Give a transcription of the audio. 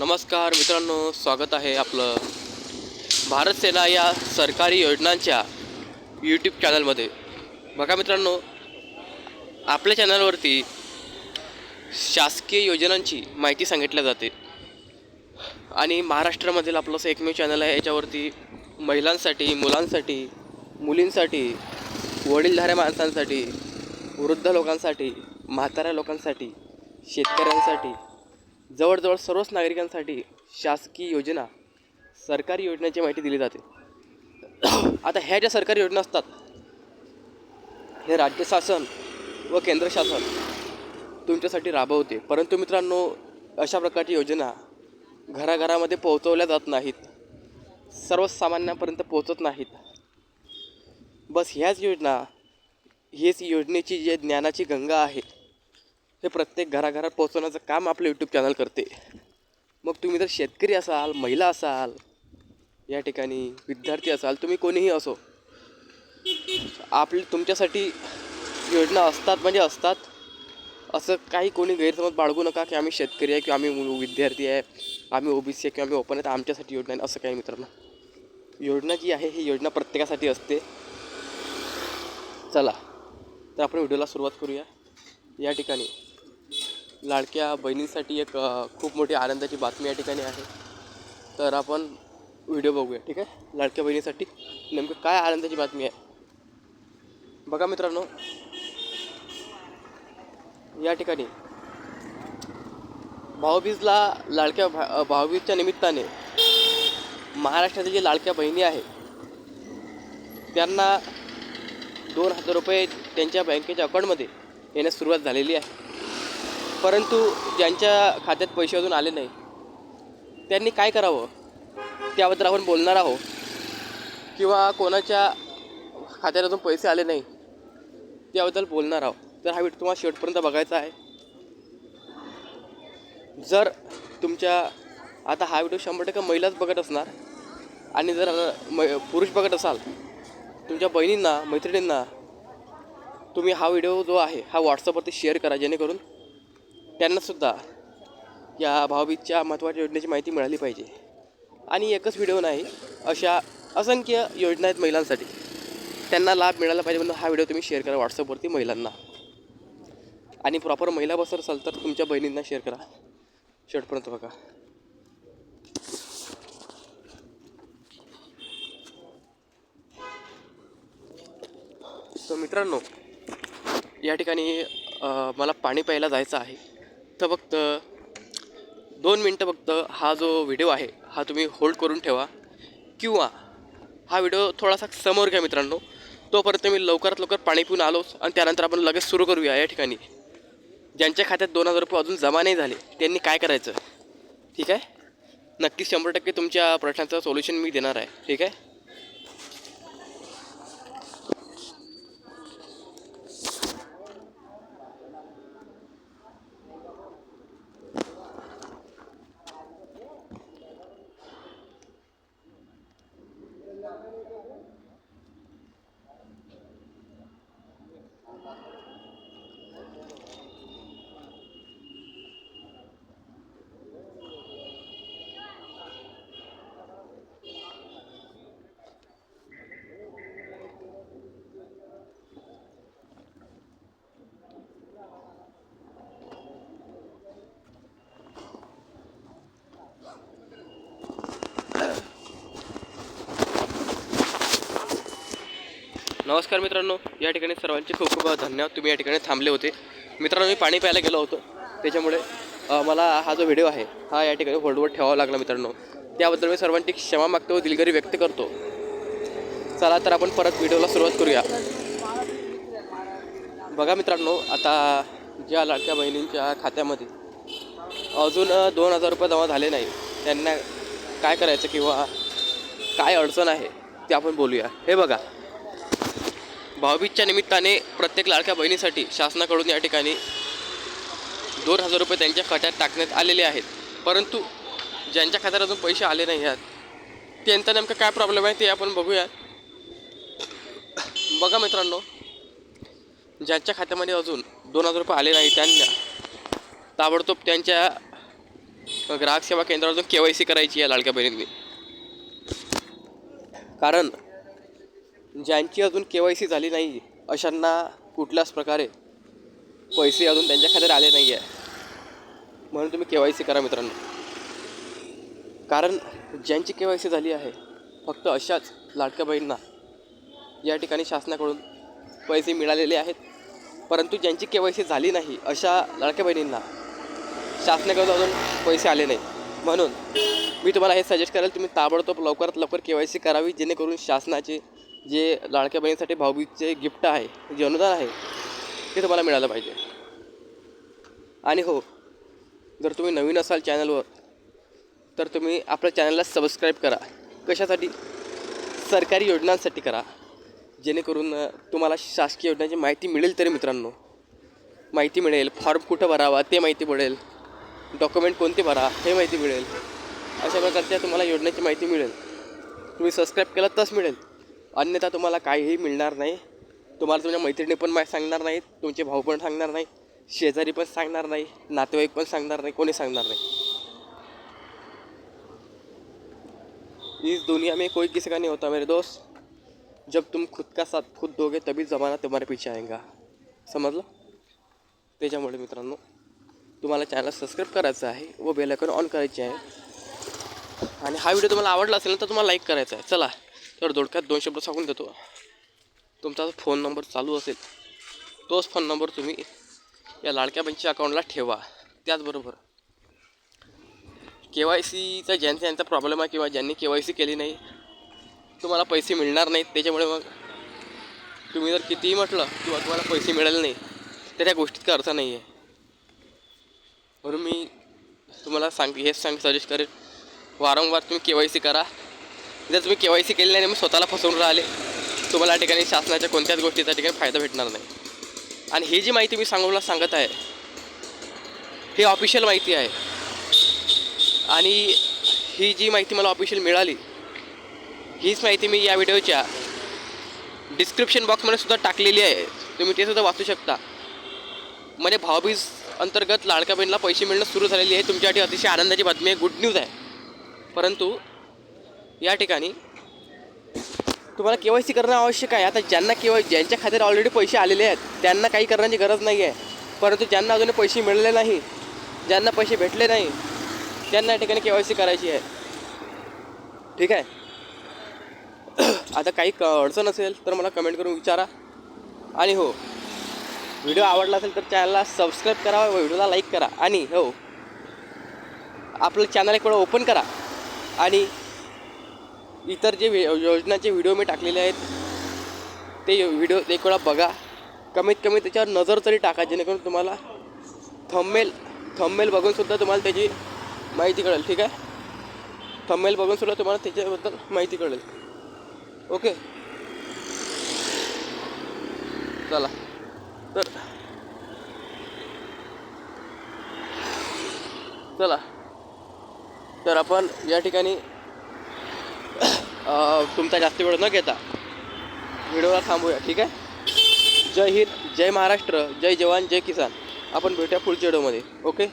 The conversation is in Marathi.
नमस्कार मित्रांनो स्वागत आहे आपलं भारत सेना या सरकारी योजनांच्या यूट्यूब चॅनलमध्ये बघा मित्रांनो आपल्या चॅनलवरती शासकीय योजनांची माहिती सांगितल्या जाते. आणि महाराष्ट्रामधील आपलं असं एकमेव चॅनल आहे याच्यावरती महिलांसाठी मुलांसाठी मुलींसाठी वडीलधाऱ्या माणसांसाठी वृद्ध लोकांसाठी म्हाताऱ्या लोकांसाठी शेतकऱ्यांसाठी जवळजवळ सर्वच नागरिकांसाठी शासकीय योजना सरकारी योजनेची माहिती दिली जाते. आता ह्या ज्या सरकारी योजना असतात हे राज्य शासन व केंद्र शासन तुमच्यासाठी राबवते. परंतु मित्रांनो अशा प्रकारची योजना घराघरामध्ये पोहोचवल्या जात नाहीत. सर्वसामान्यांपर्यंत पोहोचत नाहीत. बस ह्याच योजना हीच योजनेची जे ज्ञानाची गंगा आहे हे प्रत्येक घराघरात पोहोचवण्याचं काम आपलं यूट्यूब चॅनल करते. मग तुम्ही जर शेतकरी असाल महिला असाल या ठिकाणी विद्यार्थी असाल तुम्ही कोणीही असो आपली तुमच्यासाठी योजना असतात म्हणजे असतात. असं काही कोणी गैरसमज बाळगू नका की आम्ही शेतकरी आहे किंवा आम्ही विद्यार्थी आहे आम्ही ओबीसी आहे किंवा आम्ही ओपन आहे तर आमच्यासाठी योजना आहे असं काही मित्रांनो. योजना जी आहे ही योजना प्रत्येकासाठी असते. चला तर आपण व्हिडिओला सुरुवात करूया. या ठिकाणी लाडक्या बहिणींसाठी एक खूप मोठी आनंदाची बातमी या ठिकाणी आहे. तर आपण व्हिडिओ बघूया ठीक आहे? लाडक्या बहिणीसाठी नेमकं काय आनंदाची बातमी आहे? बघा मित्रांनो. या ठिकाणी भाऊबीजला लाडक्या भा भाऊबीजच्या निमित्ताने महाराष्ट्रातील जे लाडक्या बहिणी आहे त्यांना दोन हजार रुपये त्यांच्या बँकेच्या अकाउंटमध्ये येण्यास सुरुवात झालेली आहे. परंतु ज्यांच्या खात्यात पैसे अजून आले नाही त्यांनी काय करावं? त्याबद्दल आपण बोलणार आहोत. किंवा कोणाच्या खात्यात अजून पैसे आले नाही त्याबद्दल बोलणार आहोत. तर हा व्हिडिओ तुम्हाला शेवटपर्यंत बघायचा आहे. जर तुमच्या आता हा व्हिडिओ शंभर टक्के महिलाच बघत असणार आणि जर म पुरुष बघत असाल तुमच्या बहिणींना मैत्रिणींना तुम्ही हा व्हिडिओ जो आहे हा व्हॉट्सअपवरती शेअर करा जेणेकरून त्यांनासुद्धा या भावबीजच्या महत्त्वाच्या योजनेची माहिती मिळाली पाहिजे. आणि एकच व्हिडिओ नाही अशा असंख्य योजना आहेत महिलांसाठी. त्यांना लाभ मिळाला पाहिजे म्हणून हा व्हिडिओ तुम्ही शेअर करा व्हॉट्सअपवरती महिलांना. आणि प्रॉपर महिला बसर असाल तर तुमच्या बहिणींना शेअर करा. शेवटपर्यंत बघा. तर मित्रांनो या ठिकाणी मला पाणी प्यायला जायचं आहे. तर फक्त दोन मिनटं फक्त हा जो व्हिडिओ आहे हा तुम्ही होल्ड करून ठेवा. किंवा हा व्हिडिओ थोडासा समोर घ्या मित्रांनो. तोपर्यंत मी लवकरात लवकर पाणी पिऊन आलोच आणि त्यानंतर आपण लगेच सुरू करूया या ठिकाणी. ज्यांच्या खात्यात दोन हजार रुपये अजून जमा नाही झाले त्यांनी काय करायचं? ठीक आहे? नक्कीच शंभर टक्के तुमच्या प्रश्नाचं सोल्युशन मी देणार आहे. ठीक आहे? नमस्कार मित्रांनो या ठिकाणी सर्वांचे खूप खूप धन्यवाद. तुम्ही या ठिकाणी थांबले होते. मित्रांनो मी पाणी प्यायला गेलो होतो. त्याच्यामुळे मला हा जो व्हिडिओ आहे हा या ठिकाणी होल्डवर ठेवावा लागला मित्रांनो. त्याबद्दल मी सर्वांची क्षमा मागतो व दिलगिरी व्यक्त करतो. चला तर आपण परत व्हिडिओला सुरुवात करूया. बघा मित्रांनो आता ज्या लाडक्या बहिणींच्या खात्यामध्ये अजून दोन हजार रुपये जमा झाले नाही. त्यांना काय करायचं किंवा काय अडचण आहे ते आपण बोलूया. हे बघा. भाऊबीजच्या निमित्ताने प्रत्येक लाडक्या बहिणीसाठी शासनाकडून या ठिकाणी दोन हजार रुपये त्यांच्या खात्यात टाकण्यात आलेले आहेत. परंतु ज्यांच्या खात्यात अजून पैसे आले नाही आहेत त्यांचा नेमकं काय प्रॉब्लेम आहे ते आपण बघूया बघा मित्रांनो ज्यांच्या खात्यामध्ये अजून दोन हजार रुपये आले नाही त्यांना ताबडतोब त्यांच्या ग्राहक सेवा केंद्रावरून के वाय सी करायची या लाडक्या बहिणींनी. कारण ज्यांची अजून के वाय सी झाली नाही अशांना कुठल्याच प्रकारे पैसे अजून त्यांच्या खात्यात आले नाही आहे म्हणून तुम्ही के वाय सी करा मित्रांनो. कारण ज्यांची के वाय सी झाली आहे फक्त अशाच लाडक्या बहिणींना या ठिकाणी शासनाकडून पैसे मिळालेले आहेत. परंतु ज्यांची के वाय सी झाली नाही अशा लाडक्या बहिणींना शासनाकडून अजून पैसे आले नाही म्हणून मी तुम्हाला हे सजेस्ट करेल तुम्ही ताबडतोब लवकरात लवकर के वाय सी करावी जेणेकरून शासनाचे जे लाडक्या बहिणीसाठी भाऊबीजचे गिफ्ट आहे जे अनुदान आहे ते तुम्हाला मिळालं पाहिजे. आणि हो जर तुम्ही नवीन असाल चॅनलवर तर तुम्ही आपल्या चॅनलला सबस्क्राईब करा. कशासाठी? सरकारी योजनांसाठी करा. जेणेकरून तुम्हाला शासकीय योजनांची माहिती मिळेल तरी मित्रांनो. माहिती मिळेल फॉर्म कुठं भरावा ते माहिती मिळेल. डॉक्युमेंट कोणते भरा हे माहिती मिळेल. अशा प्रकारच्या तुम्हाला योजनेची माहिती मिळेल. तुम्ही सबस्क्राईब केलं तस मिळेल. अन्यथा तुम्हाला काहीही मिळणार नाही. तुम्हाला तुमच्या मैत्रिणी पण मा सांगणार नाहीत तुमचे भाऊ पण सांगणार नाही शेजारी पण सांगणार नाही नातेवाईक पण सांगणार नाही कोणी सांगणार नाही. इस दुनिया में कोई किसी का नहीं होता मेरे दोस्त। जब तुम खुद का साथ खुद दोगे तभी ज़माना तुम्हारे पीछे आएगा। समजलं त्याच्यामुळे मित्रांनो तुम्हाला चॅनल सबस्क्राईब करायचं आहे व बेल आयकॉन ऑन करायचे आहे. आणि हा व्हिडिओ तुम्हाला आवडला असेल तर तुम्हाला लाईक करायचा आहे. चला. तर दोडक्यात दोन शब्द सांगून देतो. तुमचा जो फोन नंबर चालू असेल तोच फोन नंबर तुम्ही या लाडक्या बँकेच्या अकाउंटला ठेवा. त्याचबरोबर के वाय सीचा ज्यांचा ज्यांचा प्रॉब्लेम आहे किंवा ज्यांनी के वाय सी केली नाही तुम्हाला पैसे मिळणार नाहीत. त्याच्यामुळे मग तुम्ही जर कितीही म्हटलं किंवा तुम्हाला पैसे मिळाले नाही तर त्या गोष्टीत काय अर्थ नाही आहे म्हणून मी तुम्हाला सांग हेच सांग सजेस्ट करेन. वारंवार तुम्ही के वाय सी करा. जर तुम्ही के वाय सी केली नाही मी स्वतःला फसवून राहिले. तुम्हाला या ठिकाणी शासनाच्या कोणत्याच गोष्टीचा ठिकाणी फायदा भेटणार नाही. आणि ही जी माहिती मी सांगूला सांगत आहे ही ऑफिशियल माहिती आहे. आणि ही जी माहिती मला ऑफिशियल मिळाली हीच माहिती मी या व्हिडिओच्या डिस्क्रिप्शन बॉक्समध्ये सुद्धा टाकलेली आहे. तुम्ही ते सुद्धा वाचू शकता. म्हणजे भाऊबीज अंतर्गत लाडक्या बहिणीला पैसे मिळणं सुरू झालेली आहे. तुमच्यासाठी अतिशय आनंदाची बातमी आहे. गुड न्यूज आहे. परंतु या ठिकाणी. तुम्हाला के वाय सी करणं आवश्यक आहे. आता ज्यांना के वाय ज्यांच्या खात्यात ऑलरेडी पैसे आलेले आहेत त्यांना काही करण्याची गरज नाही आहे परंतु ज्यांना अजून पैसे मिळाले नाही ज्यांना पैसे भेटले नाही त्यांना या ठिकाणी के वाय सी करायची आहे. ठीक आहे? आता काही क अडचण असेल तर मला कमेंट करून विचारा. आणि हो व्हिडिओ आवडला असेल तर चॅनलला सबस्क्राईब करा व्हिडिओला लाईक करा. आणि हो आपलं चॅनल एक वेळा ओपन करा. आणि इतर जे वि- योजनाचे व्हिडिओ मी टाकलेले आहेत ते व्हिडिओ एक वेळा बघा. कमीत कमी त्याच्यावर नजर तरी टाका जेणेकरून तुम्हाला थंबमेल थंबमेल बघूनसुद्धा तुम्हाला त्याची माहिती कळेल ठीक आहे? थंबमेल बघूनसुद्धा तुम्हाला त्याच्याबद्दल माहिती कळेल. ओके? चला. तर चला. तर आपण या ठिकाणी तुमचा जास्त वेळ न घेता व्हिडिओला थांबूया ठीक आहे? जय हिंद जय महाराष्ट्र जय जवान जय किसान. आपण भेटूया पुढच्या व्हिडिओमध्ये ओके?